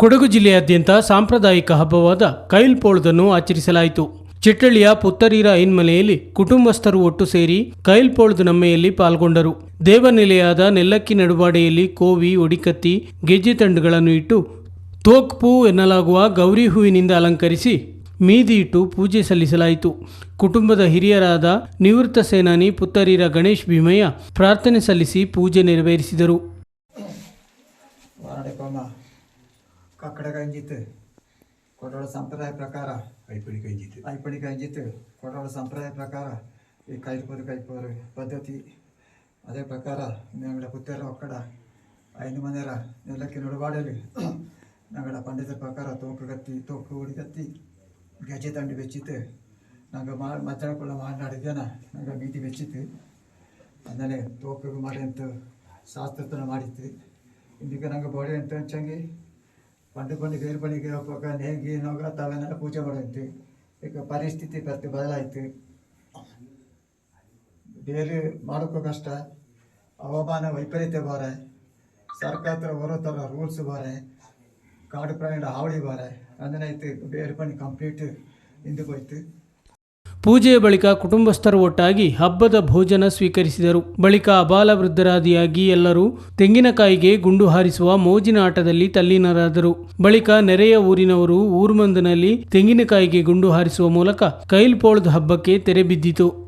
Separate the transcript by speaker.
Speaker 1: ಕೊಡಗು ಜಿಲ್ಲೆಯಾದ್ಯಂತ ಸಾಂಪ್ರದಾಯಿಕ ಹಬ್ಬವಾದ ಕೈಲ್ ಪೋಳ್ದನ್ನು ಆಚರಿಸಲಾಯಿತು. ಚಿಟ್ಟಳ್ಳಿಯ ಪುತ್ತರೀರ ಐನ್ಮನೆಯಲ್ಲಿ ಕುಟುಂಬಸ್ಥರು ಒಟ್ಟು ಸೇರಿ ಕೈಲ್ ಪೋಳ್ದ ನಮ್ಮೆಯಲ್ಲಿ ಪಾಲ್ಗೊಂಡರು. ದೇವನೆಲೆಯಾದ ನೆಲ್ಲಕ್ಕಿ ನಡುವಾಡೆಯಲ್ಲಿ ಕೋವಿ, ಒಡಿಕತ್ತಿ, ಗೆಜ್ಜೆ ತಂಡುಗಳನ್ನು ಇಟ್ಟು ತೋಕ್ಪೂ ಎನ್ನಲಾಗುವ ಗೌರಿ ಹೂವಿನಿಂದ ಅಲಂಕರಿಸಿ ಮೀದಿ ಇಟ್ಟು ಪೂಜೆ ಸಲ್ಲಿಸಲಾಯಿತು. ಕುಟುಂಬದ ಹಿರಿಯರಾದ ನಿವೃತ್ತ ಸೇನಾನಿ ಪುತ್ತರೀರ ಗಣೇಶ್ ಭೀಮಯ್ಯ ಪ್ರಾರ್ಥನೆ ಸಲ್ಲಿಸಿ ಪೂಜೆ ನೆರವೇರಿಸಿದರು.
Speaker 2: ಕಕ್ಕಡ ಗಂಜಿತ್ ಕೊಡೋಳ ಸಂಪ್ರದಾಯ ಪ್ರಕಾರ
Speaker 3: ಐಪಣಿ ಗಂಜಿತ್ತು
Speaker 2: ಐಪಣಿ ಗಂಜಿತ್ತು ಕೊಡೋಳ ಸಂಪ್ರದಾಯ ಪ್ರಕಾರ ಈ ಕೈಪೂರು ಕೈಪೂರು ಪದ್ಧತಿ. ಅದೇ ಪ್ರಕಾರ ನಂಗಡ ಪುತ್ತೇರ ಒಕ್ಕಡ ಐದು ಮನೆಯರ ನೆಲಕ್ಕೆ ನುಡುವಾಡಲಿ. ನಂಗಡ ಪಂಡಿತರ ಪ್ರಕಾರ ತೋಕು ಕತ್ತಿ ತೋಕು ಹುಡುಗತ್ತಿ ಗಜೆ ತಂಡಿ ಬೆಚ್ಚಿತ್ತು. ನಂಗೆ ಮಾ ಮಧ್ಯಾಹ್ನ ಮಾತನಾಡಿದ್ದೇನ ನಂಗೆ ಬೀದಿ ಬೆಚ್ಚಿತ್ತು. ಆಮೇಲೆ ತೋಕು ಮಾಡಿ ಅಂತ ಶಾಸ್ತ್ರ ಮಾಡಿತ್ತು. ಇದಕ್ಕೆ ನಂಗೆ ಬೋಡಿ ಅಂತ ಹಂಚಂಗೆ ಪಂಡು ಪಂಡು ಬೇರೆ ಪಣಿಗೆ ಹೋಗುವಾಗ ನೇಗಿ ನೋಗ ತಾವೇನೆಲ್ಲ ಪೂಜೆ ಮಾಡೋಂತು ಈಗ ಪರಿಸ್ಥಿತಿ ಪ್ರತಿ ಬದಲಾಯಿತು ಬೇರೆ ಮಾಡೋಕ್ಕೂ ಕಷ್ಟ ಹವಾಮಾನ ವೈಪರೀತ್ಯ ಬಾರೆ ಸರ್ಕಾರ ಹೊರ ಥರ ರೂಲ್ಸ್ ಬಾರೆ ಕಾಡು ಪ್ರಾಣಿಗಳ ಹಾವಳಿ ಬಾರೆ ಅಂದನಾಯ್ತು ಬೇರೆ ಪಣಿ ಕಂಪ್ಲೀಟ್ ಹಿಂದಕ್ಕೆ ಹೋಯ್ತು
Speaker 1: ಪೂಜೆಯ ಬಳಿಕ ಕುಟುಂಬಸ್ಥರು ಒಟ್ಟಾಗಿ ಹಬ್ಬದ ಭೋಜನ ಸ್ವೀಕರಿಸಿದರು. ಬಳಿಕ ಅಬಾಲವೃದ್ಧರಾದಿಯಾಗಿ ಎಲ್ಲರೂ ತೆಂಗಿನಕಾಯಿಗೆ ಗುಂಡು ಹಾರಿಸುವ ಮೋಜಿನ ಆಟದಲ್ಲಿ ತಲ್ಲೀನರಾದರು. ಬಳಿಕ ನೆರೆಯ ಊರಿನವರು ಊರ್ಮಂದನಲ್ಲಿ ತೆಂಗಿನಕಾಯಿಗೆ ಗುಂಡು ಹಾರಿಸುವ ಮೂಲಕ ಕೈಲ್ಪೋಳದ ಹಬ್ಬಕ್ಕೆ ತೆರೆ ಬಿದ್ದಿತು.